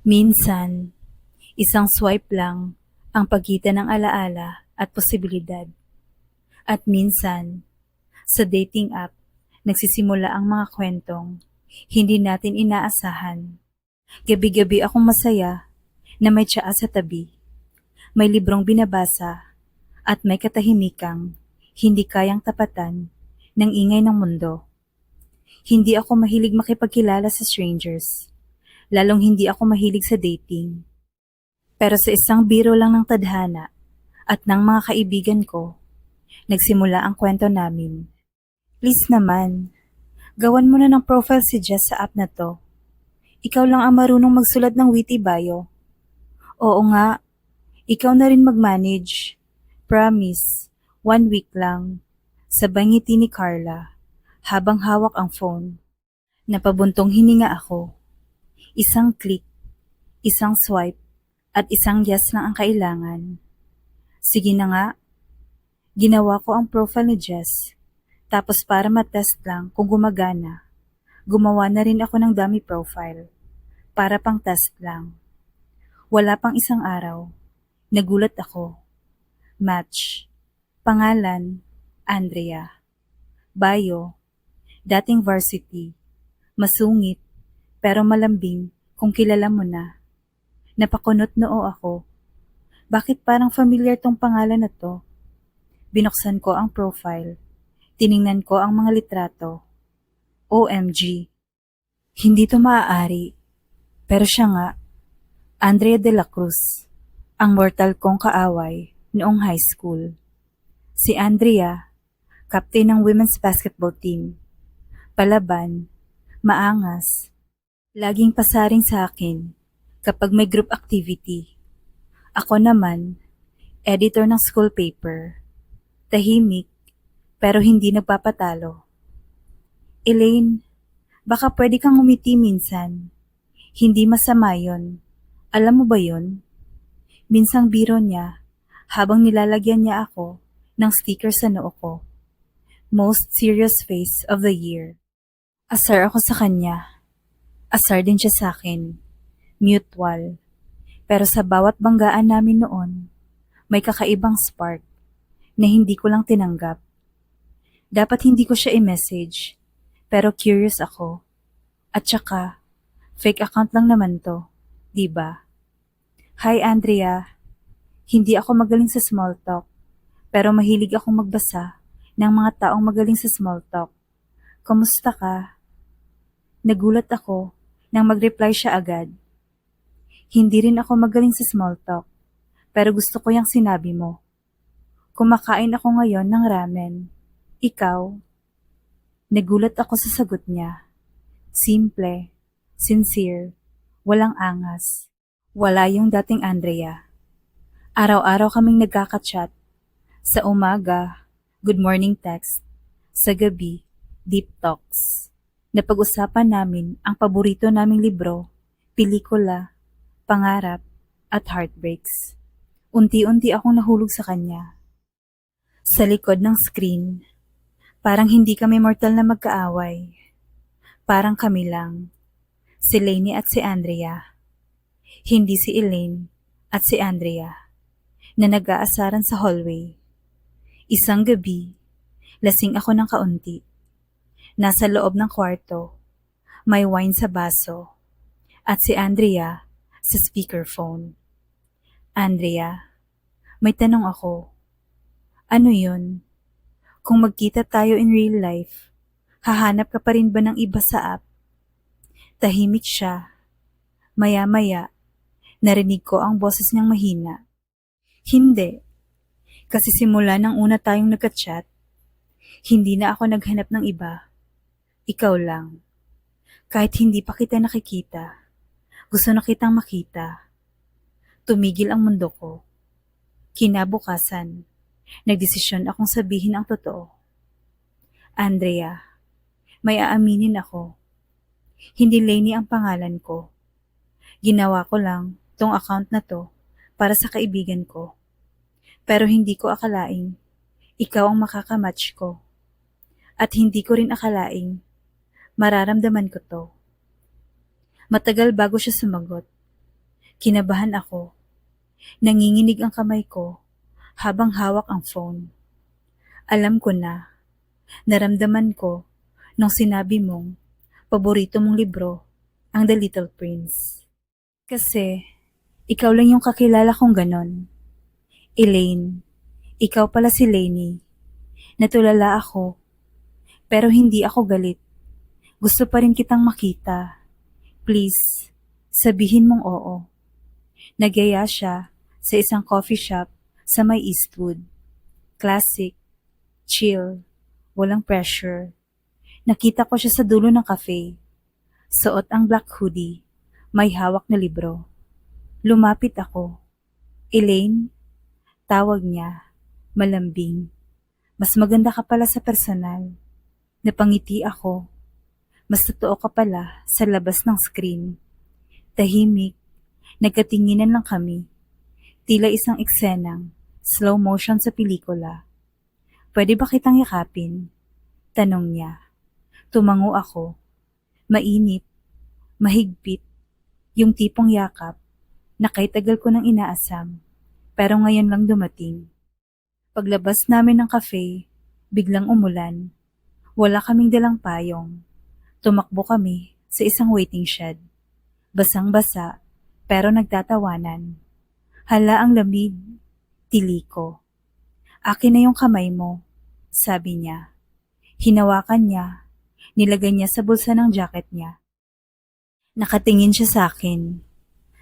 Minsan, isang swipe lang ang pagitan ng alaala at posibilidad. At minsan, sa dating app, nagsisimula ang mga kwentong hindi natin inaasahan. Gabi-gabi akong masaya na may tsaa sa tabi, may librong binabasa, at may katahimikang hindi kayang tapatan ng ingay ng mundo. Hindi ako mahilig makipagkilala sa strangers, lalong hindi ako mahilig sa dating. Pero sa isang biro lang ng tadhana at ng mga kaibigan ko, nagsimula ang kwento namin. Please naman, gawan mo na ng profile si Jess sa app na to. Ikaw lang ang marunong magsulat ng witty bio. Oo nga, ikaw na rin mag-manage. Promise, one week lang. Sabay ngiti ni Carla, habang hawak ang phone. Napabuntong hininga ako. Isang click, isang swipe, at isang yes lang ang kailangan. Sige na nga. Ginawa ko ang profile ni Jess. Tapos para matest lang kung gumagana, gumawa na rin ako ng dummy profile. Para pang test lang. Wala pang isang araw. Nagulat ako. Match. Pangalan, Andrea. Bio, dating varsity. Masungit, pero malambing kung kilala mo na. Napakunot noo ako. Bakit parang familiar tong pangalan na to? Binuksan ko ang profile. Tiningnan ko ang mga litrato. OMG. Hindi to maaari. Pero siya nga, Andrea de la Cruz, ang mortal kong kaaway noong high school. Si Andrea, captain ng women's basketball team. Palaban, maangas, laging pasaring sa akin kapag may group activity. Ako naman, editor ng school paper. Tahimik, pero hindi nagpapatalo. Elaine, baka pwede kang umiti minsan. Hindi masama yon. Alam mo ba yon? Minsang biro niya, habang nilalagyan niya ako ng sticker sa noo ko. Most serious face of the year. Asar ako sa kanya. Asar din siya sa akin. Mutual. Pero sa bawat banggaan namin noon, may kakaibang spark na hindi ko lang tinanggap. Dapat hindi ko siya i-message, pero curious ako. At saka, fake account lang naman to, di ba? Hi Andrea, hindi ako magaling sa small talk, pero mahilig akong magbasa ng mga taong magaling sa small talk. Kumusta ka? Nagulat ako nang mag-reply siya agad. Hindi rin ako magaling sa small talk, pero gusto ko yung sinabi mo. Kumakain ako ngayon ng ramen. Ikaw? Nagulat ako sa sagot niya. Simple, sincere, walang angas. Wala yung dating Andrea. Araw-araw kaming nagkakachat. Sa umaga, good morning text. Sa gabi, deep talks. Napag-usapan namin ang paborito naming libro, pelikula, pangarap, at heartbreaks. Unti-unti akong nahulog sa kanya. Sa likod ng screen, parang hindi kami mortal na magkaaway. Parang kami lang. Si Lainey at si Andrea. Hindi si Elaine at si Andrea na nag-aasaran sa hallway. Isang gabi, lasing ako ng kaunti. Nasa loob ng kwarto, may wine sa baso, at si Andrea sa speakerphone. Andrea, may tanong ako. Ano yun? Kung magkita tayo in real life, hahanap ka pa rin ba ng iba sa app? Tahimik siya. Maya-maya, narinig ko ang boses niyang mahina. Hindi. Kasi simula nang una tayong nagka-chat, hindi na ako naghanap ng iba. Ikaw lang. Kahit hindi pa kita nakikita, gusto na kitang makita. Tumigil ang mundo ko. Kinabukasan, nagdesisyon akong sabihin ang totoo. Andrea, may aaminin ako. Hindi Lainey ang pangalan ko. Ginawa ko lang tong account na to para sa kaibigan ko. Pero hindi ko akalaing ikaw ang makakamatch ko. At hindi ko rin akalaing mararamdaman ko to. Matagal bago siya sumagot. Kinabahan ako. Nanginginig ang kamay ko habang hawak ang phone. Alam ko na, naramdaman ko nung sinabi mong paborito mong libro ang The Little Prince. Kasi, ikaw lang yung kakilala kong ganon. Elaine, ikaw pala si Lainey. Natulala ako, pero hindi ako galit. Gusto pa rin kitang makita. Please, sabihin mong oo. Nagyaya siya sa isang coffee shop sa may Eastwood. Classic, chill, walang pressure. Nakita ko siya sa dulo ng cafe. Suot ang black hoodie, may hawak na libro. Lumapit ako. Elaine, tawag niya, malambing. Mas maganda ka pala sa personal. Napangiti ako. Mas totoo ka pala sa labas ng screen. Tahimik, nagkatinginan lang kami. Tila isang eksenang, slow motion sa pelikula. Pwede ba kitang yakapin? Tanong niya. Tumango ako. Mainit, mahigpit, yung tipong yakap na tagal ko nang inaasam, pero ngayon lang dumating. Paglabas namin ng cafe, biglang umulan. Wala kaming dalang payong. Tumakbo kami sa isang waiting shed. Basang-basa, pero nagtatawanan. Hala ang lamig, tili ko. Akin na yung kamay mo, sabi niya. Hinawakan niya, nilagay niya sa bulsa ng jacket niya. Nakatingin siya sa akin.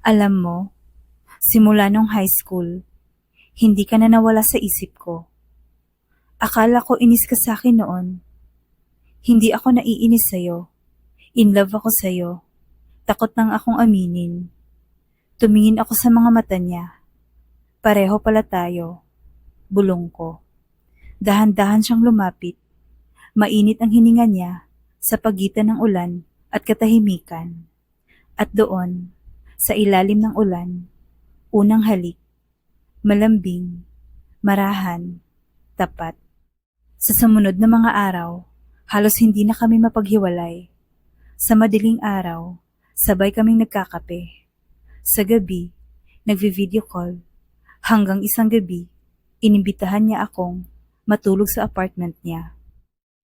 Alam mo, simula nung high school, hindi ka na nawala sa isip ko. Akala ko inis ka sa akin noon. Hindi ako naiinis sa'yo. In love ako sa'yo. Takot nang akong aminin. Tumingin ako sa mga mata niya. Pareho pala tayo. Bulong ko. Dahan-dahan siyang lumapit. Mainit ang hininga niya sa pagitan ng ulan at katahimikan. At doon, sa ilalim ng ulan, unang halik, malambing, marahan, tapat. Sa sumunod na mga araw, halos hindi na kami mapaghiwalay. Sa madiling araw, sabay kaming nagkakape. Sa gabi, nagvi-video call. Hanggang isang gabi, inimbitahan niya akong matulog sa apartment niya.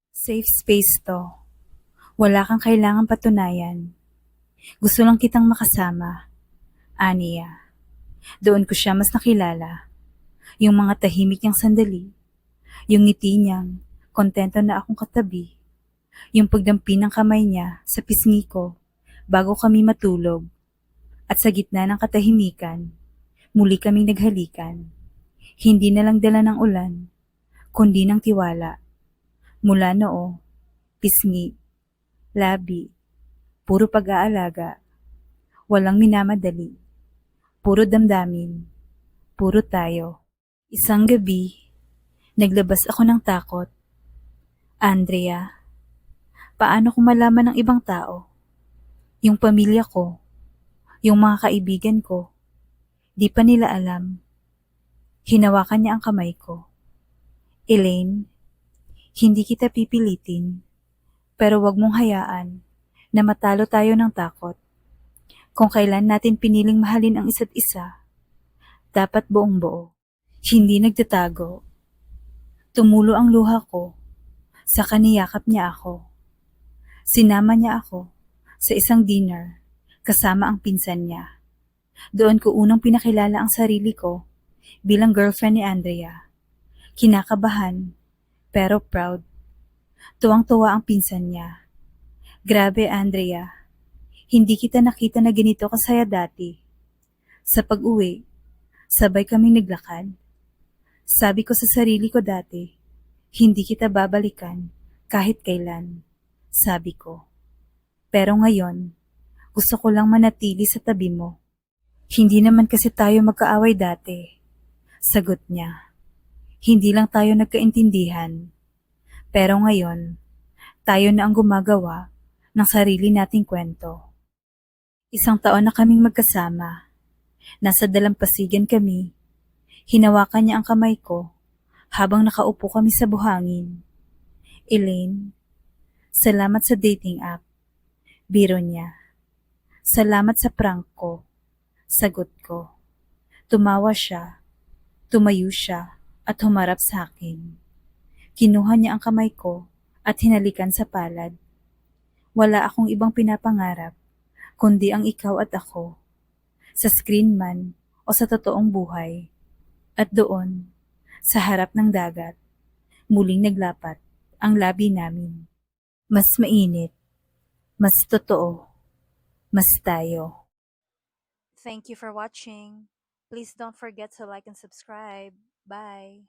Safe space to. Wala kang kailangang patunayan. Gusto lang kitang makasama. Aniya. Doon ko siya mas nakilala. Yung mga tahimik niyang sandali. Yung ngiti niyang, kontento na akong katabi. Yung pagdampi ng kamay niya sa pisngi ko bago kami matulog. At sa gitna ng katahimikan, muli kaming naghalikan. Hindi na lang dala ng ulan, kundi ng tiwala. Mula noo, pisngi, labi, puro pag-aalaga, walang minamadali, puro damdamin, puro tayo. Isang gabi, naglabas ako ng takot. Andrea, paano ko malaman ng ibang tao? Yung pamilya ko, yung mga kaibigan ko, di pa nila alam. Hinawakan niya ang kamay ko. Elaine, hindi kita pipilitin, pero wag mong hayaan na matalo tayo ng takot. Kung kailan natin piniling mahalin ang isa't isa, dapat buong buo. Hindi nagtatago. Tumulo ang luha ko sa kaniyakap niya ako. Sinama niya ako sa isang dinner kasama ang pinsan niya. Doon ko unang pinakilala ang sarili ko bilang girlfriend ni Andrea. Kinakabahan pero proud. Tuwang-tuwa ang pinsan niya. Grabe Andrea, hindi kita nakita na ganito kasaya dati. Sa pag-uwi, sabay kaming naglakad. Sabi ko sa sarili ko dati, hindi kita babalikan kahit kailan. Sabi ko. Pero ngayon, gusto ko lang manatili sa tabi mo. Hindi naman kasi tayo magkaaway dati. Sagot niya. Hindi lang tayo nagkaintindihan. Pero ngayon, tayo na ang gumagawa ng sarili nating kwento. Isang taon na kaming magkasama. Nasa dalampasigan kami. Hinawakan niya ang kamay ko habang nakaupo kami sa buhangin. Elaine, salamat sa dating app. Biro niya. Salamat sa prank ko. Sagot ko. Tumawa siya, tumayo siya, at humarap sa akin. Kinuha niya ang kamay ko at hinalikan sa palad. Wala akong ibang pinapangarap, kundi ang ikaw at ako. Sa screen man o sa totoong buhay. At doon, sa harap ng dagat, muling naglapat ang labi namin. Mas mainit, mas totoo, mas tayo. Thank you for watching. Please don't forget to like and subscribe. Bye.